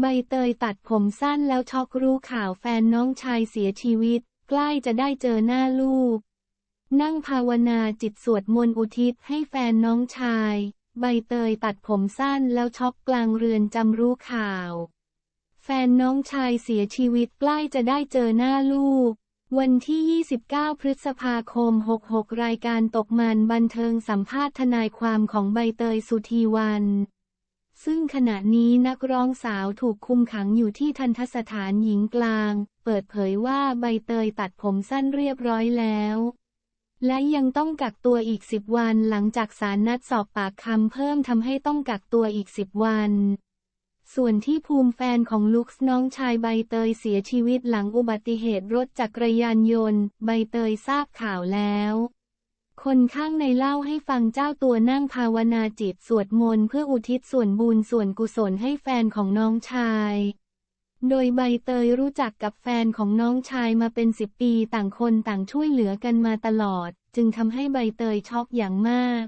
ใบเตยตัดผมสั้นแล้วช็อกรู้ข่าวแฟนน้องชายเสียชีวิต ใกล้จะได้เจอหน้าลูก นั่งภาวนาจิตสวดมนต์อุทิศให้แฟนน้องชาย ใบเตยตัดผมสั้นแล้วช็อกกลางเรือนจำรู้ข่าว แฟนน้องชายเสียชีวิตใกล้จะได้เจอหน้าลูก วันที่ 29 พฤษภาคม 66 รายการตกมันบันเทิงสัมภาษณ์ทนายความของใบเตยสุธีวัน ซึ่งขณะนี้นักร้องสาวถูกคุมขังอยู่ที่ทันทสถานหญิงกลาง เปิดเผยว่าใบเตยตัดผมสั้นเรียบร้อยแล้ว และยังต้องกักตัวอีก10วันหลังจากศาลนัดสอบปากคำเพิ่มทำให้ต้องกักตัวอีก10วัน ส่วนที่ภูมิแฟนของลุคน้องชายใบเตยเสียชีวิตหลังอุบัติเหตุรถจักรยานยนต์ ใบเตยทราบข่าวแล้ว คนข้างในเล่าให้ฟังเจ้าตัวนั่งภาวนาจิตสวดมนต์เพื่ออุทิศส่วนบุญส่วนกุศลให้แฟนของน้องชาย โดยใบเตยรู้จักกับแฟนของน้องชายมาเป็นสิบปีต่างคนต่างช่วยเหลือกันมาตลอด จึงทำให้ใบเตยช็อกอย่างมาก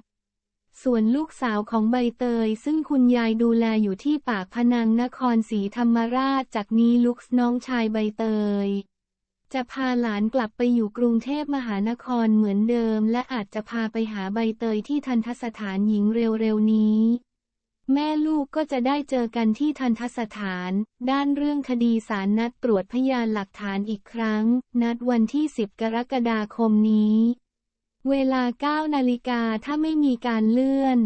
ส่วนลูกสาวของใบเตยซึ่งคุณยายดูแลอยู่ที่ปากพนังนครศรีธรรมราชจากนี้ลุกน้องชายใบเตย จะพาหลานกลับไปอยู่กรุงเทพมหานครเหมือนเดิม และอาจจะพาไปหาใบเตยที่ทันทสถานหญิงเร็วๆนี้ แม่ลูกก็จะได้เจอกันที่ทันทสถาน ด้านเรื่องคดีสารนัดตรวจพยานหลักฐานอีกครั้ง นัดวันที่ 10 กรกฎาคมนี้ เวลา 9 นาฬิกาถ้าไม่มีการเลื่อน